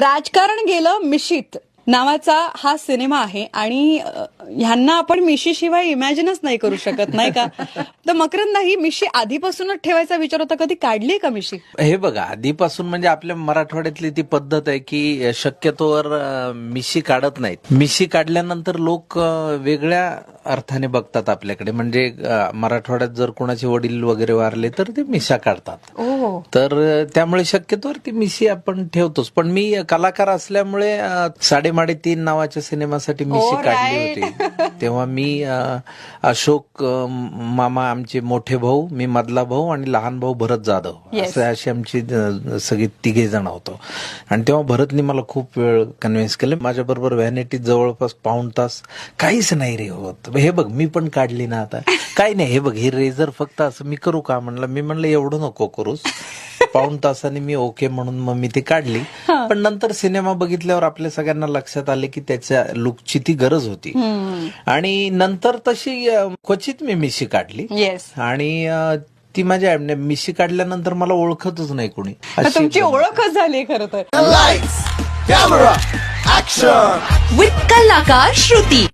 राजकारण गेलं मिशीत नावाचा हा सिनेमा आहे आणि ह्यांना आपण मिशीशिवाय इमॅजिनच नाही करू शकत नाही का? तर मकरंद ही मिशी आधीपासूनच ठेवायचा विचार होता कधी काढली का मिशी? हे बघा आधीपासून म्हणजे आपल्या मराठवाड्यातली ती पद्धत आहे की शक्यतोवर मिशी काढत नाहीत. मिशी काढल्यानंतर लोक वेगळ्या अर्थाने बघतात आपल्याकडे. म्हणजे मराठवाड्यात जर कोणाचे वडील वगैरे वारले तर ते मिशा काढतात. ओ तर त्यामुळे शक्यतोवर ती मिशी आपण ठेवतोच. पण मी कलाकार असल्यामुळे साडेमाडे तीन नावाच्या सिनेमासाठी मिशी Oh, काढली. होती. तेव्हा मी अशोक मामा आमचे मोठे भाऊ मी मधला भाऊ आणि लहान भाऊ भरत जाधव. असं अशी आमची सगळी तिघे जण होतो. आणि तेव्हा भरतनी मला खूप वेळ कन्व्हिन्स केलं. माझ्या बरोबर व्हॅनिटी जवळपास पाऊण तास काहीच नाही रे होत. हे बघ मी पण काढली ना आता. काही नाही हे बघ हे रेझर फक्त असं मी करू का म्हणलं? मी म्हणलं एवढं नको करूस. पाऊण तासाने मी ओके म्हणून मग मी ती काढली. पण नंतर सिनेमा बघितल्यावर आपल्या सगळ्यांना लक्षात आले की त्याच्या लुकची ती गरज होती. आणि नंतर तशी क्वचित मी मिशी काढली. येस आणि ती माझ्या मिशी काढल्यानंतर मला ओळखतच नाही कोणी. तुमची ओळखच झाली खरं तर. कलाकार श्रुती